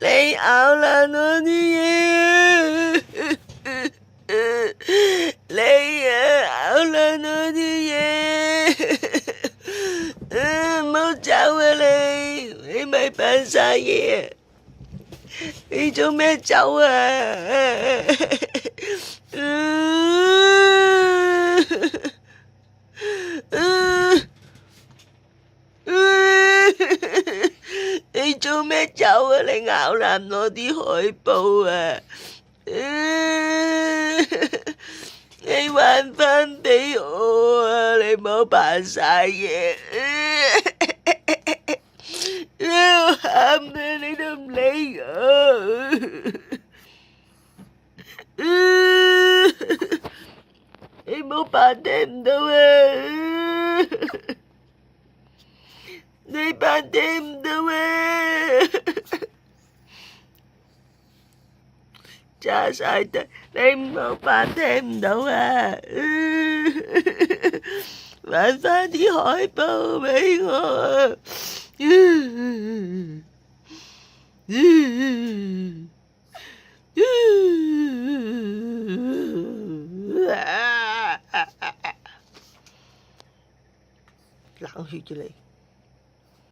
你咬爛我啲嘢，你啊咬爛我啲嘢，唔好走啊你，你咪扮晒嘢，你做咩走啊？做咩走啊？你咬爛我啲海報啊！你還返俾我啊！你唔好扮晒嘢，我喊你！你都唔理我，你唔好扮听唔到啊！你扮听唔到啊！揸晒得，你唔好扮聽唔到啊！還返啲海報俾我啊！冷血嘅你〜